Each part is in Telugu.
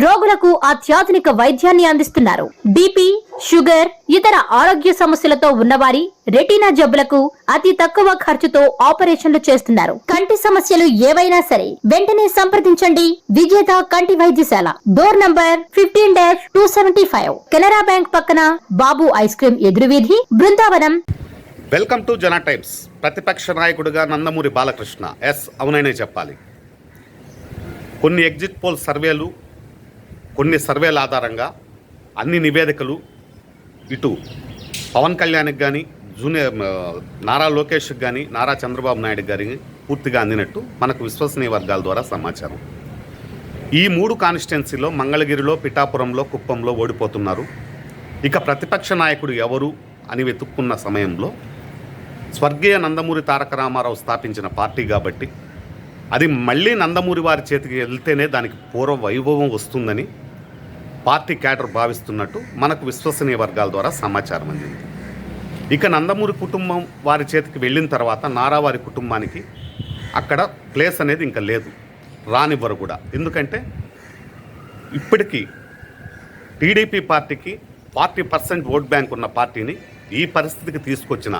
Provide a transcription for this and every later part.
రోగులకు అత్యాధునిక వైద్యాన్ని అందిస్తున్నారు. బీపీ షుగర్ ఇతర ఆరోగ్య సమస్యలతో ఉన్నవారి రెటీనా జబ్బులకు అతి తక్కువ ఖర్చుతో ఆపరేషన్లు చేస్తున్నారు. కంటి సమస్యలు ఏవైనా సరే వెంటనే సంప్రదించండి. విజేత కంటి వైద్యశాల. Door number fifteen dash two seventy five. Canara bank పక్కన Babu ice cream ఎదురువీధి Brindavanam. Welcome to Jana Times. ప్రతిపక్ష నాయకుడిగా నందమూరి బాలకృష్ణ. ఎస్ అవుననే చెప్పాలి. కొన్ని ఎగ్జిట్ పోల్ సర్వేలు కొన్ని సర్వేల ఆధారంగా అన్ని నివేదికలు ఇటు పవన్ కళ్యాణ్కి కానీ జూనియర్ నారా లోకేష్కి కానీ నారా చంద్రబాబు నాయుడు గారికి పూర్తిగా అందినట్టు మనకు విశ్వసనీయ వర్గాల ద్వారా సమాచారం. ఈ మూడు కాన్స్టిట్యున్సీలో మంగళగిరిలో పిఠాపురంలో కుప్పంలో ఓడిపోతున్నారు. ఇక ప్రతిపక్ష నాయకుడు ఎవరు అని వెతుక్కున్న సమయంలో స్వర్గీయ నందమూరి తారక రామారావు స్థాపించిన పార్టీ కాబట్టి అది మళ్ళీ నందమూరి వారి చేతికి వెళ్తేనే దానికి పూర్వ వైభవం వస్తుందని పార్టీ క్యాడర్ భావిస్తున్నట్టు మనకు విశ్వసనీయ వర్గాల ద్వారా సమాచారం అందింది. ఇక నందమూరి కుటుంబం వారి చేతికి వెళ్ళిన తర్వాత నారావారి కుటుంబానికి అక్కడ ప్లేస్ అనేది ఇంకా లేదు. రానివ్వరు కూడా. ఎందుకంటే ఇప్పటికీ టీడీపీ పార్టీకి ఫార్టీ పర్సెంట్ ఓట్ బ్యాంక్ ఉన్న పార్టీని ఈ పరిస్థితికి తీసుకొచ్చిన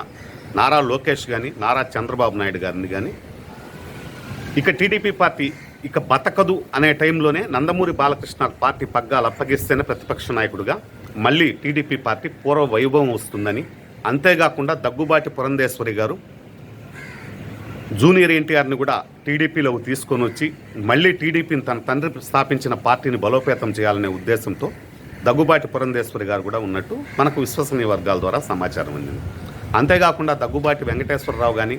నారా లోకేష్ కానీ నారా చంద్రబాబు నాయుడు గారిని కానీ ఇక టీడీపీ పార్టీ ఇక బతకదు అనే టైంలోనే నందమూరి బాలకృష్ణ పార్టీ పగ్గాలు అప్పగిస్తేనే ప్రతిపక్ష నాయకుడిగా మళ్ళీ టీడీపీ పార్టీ పూర్వ వైభవం వస్తుందని. అంతేకాకుండా దగ్గుబాటి పురంధేశ్వరి గారు జూనియర్ ఎన్టీఆర్ని కూడా టీడీపీలోకి తీసుకొని వచ్చి మళ్ళీ టీడీపీని తన తండ్రి స్థాపించిన పార్టీని బలోపేతం చేయాలనే ఉద్దేశంతో దగ్గుబాటి పురంధేశ్వరి గారు కూడా ఉన్నట్టు మనకు విశ్వసనీయ వర్గాల ద్వారా సమాచారం అందింది. అంతేకాకుండా దగ్గుబాటి వెంకటేశ్వరరావు కానీ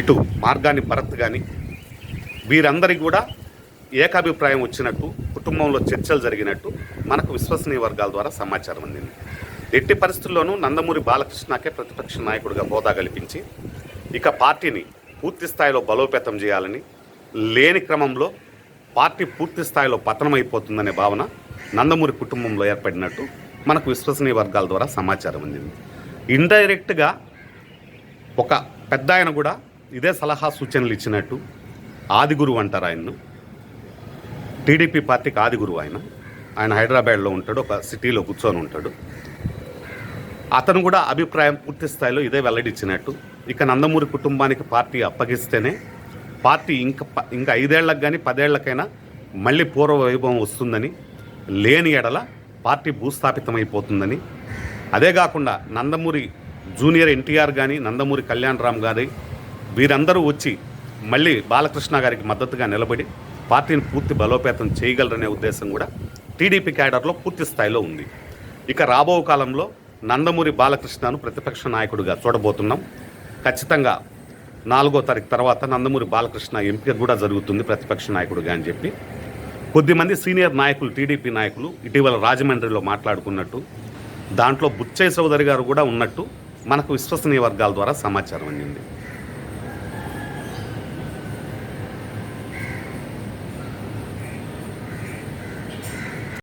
ఇటు మార్గాని భరత్ కానీ వీరందరికీ కూడా ఏకాభిప్రాయం వచ్చినట్టు కుటుంబంలో చర్చలు జరిగినట్టు మనకు విశ్వసనీయ వర్గాల ద్వారా సమాచారం అందింది. ఎట్టి పరిస్థితుల్లోనూ నందమూరి బాలకృష్ణకే ప్రతిపక్ష నాయకుడిగా హోదా కల్పించి ఇక పార్టీని పూర్తి స్థాయిలో బలోపేతం చేయాలని లేని క్రమంలో పార్టీ పూర్తి స్థాయిలో పతనమైపోతుందనే భావన నందమూరి కుటుంబంలో ఏర్పడినట్టు మనకు విశ్వసనీయ వర్గాల ద్వారా సమాచారం అందింది. ఇండైరెక్ట్గా ఒక పెద్ద ఆయన కూడా ఇదే సలహా సూచనలు ఇచ్చినట్టు ఆదిగురువు అంటారు ఆయన్ను. టీడీపీ పార్టీకి ఆదిగురువు ఆయన. ఆయన హైదరాబాద్లో ఉంటాడు ఒక సిటీలో కూర్చొని ఉంటాడు. అతను కూడా అభిప్రాయం పూర్తి స్థాయిలో ఇదే వెల్లడిచ్చినట్టు. ఇక నందమూరి కుటుంబానికి పార్టీ అప్పగిస్తేనే పార్టీ ఇంకా ఇంకా ఐదేళ్ళకు కానీ పదేళ్ళకైనా మళ్ళీ పూర్వ వైభవం వస్తుందని లేని ఎడల పార్టీ భూస్థాపితమైపోతుందని. అదే కాకుండా నందమూరి జూనియర్ ఎన్టీఆర్ కానీ నందమూరి కళ్యాణ్ రామ్ గారి వీరందరూ వచ్చి మళ్ళీ బాలకృష్ణ గారికి మద్దతుగా నిలబడి పార్టీని పూర్తి బలోపేతం చేయగలరనే ఉద్దేశం కూడా టీడీపీ క్యాడర్లో పూర్తి స్థాయిలో ఉంది. ఇక రాబో కాలంలో నందమూరి బాలకృష్ణను ప్రతిపక్ష నాయకుడిగా చూడబోతున్నాం. ఖచ్చితంగా నాలుగో తారీఖు తర్వాత నందమూరి బాలకృష్ణ ఎంపిక కూడా జరుగుతుంది ప్రతిపక్ష నాయకుడిగా అని చెప్పి. కొద్దిమంది సీనియర్ నాయకులు టీడీపీ నాయకులు ఇటీవల రాజమండ్రిలో మాట్లాడుకున్నట్టు దాంట్లో బుచ్చయ్య చౌదరి గారు కూడా ఉన్నట్టు మనకు విశ్వసనీయ వర్గాల ద్వారా సమాచారం అందింది.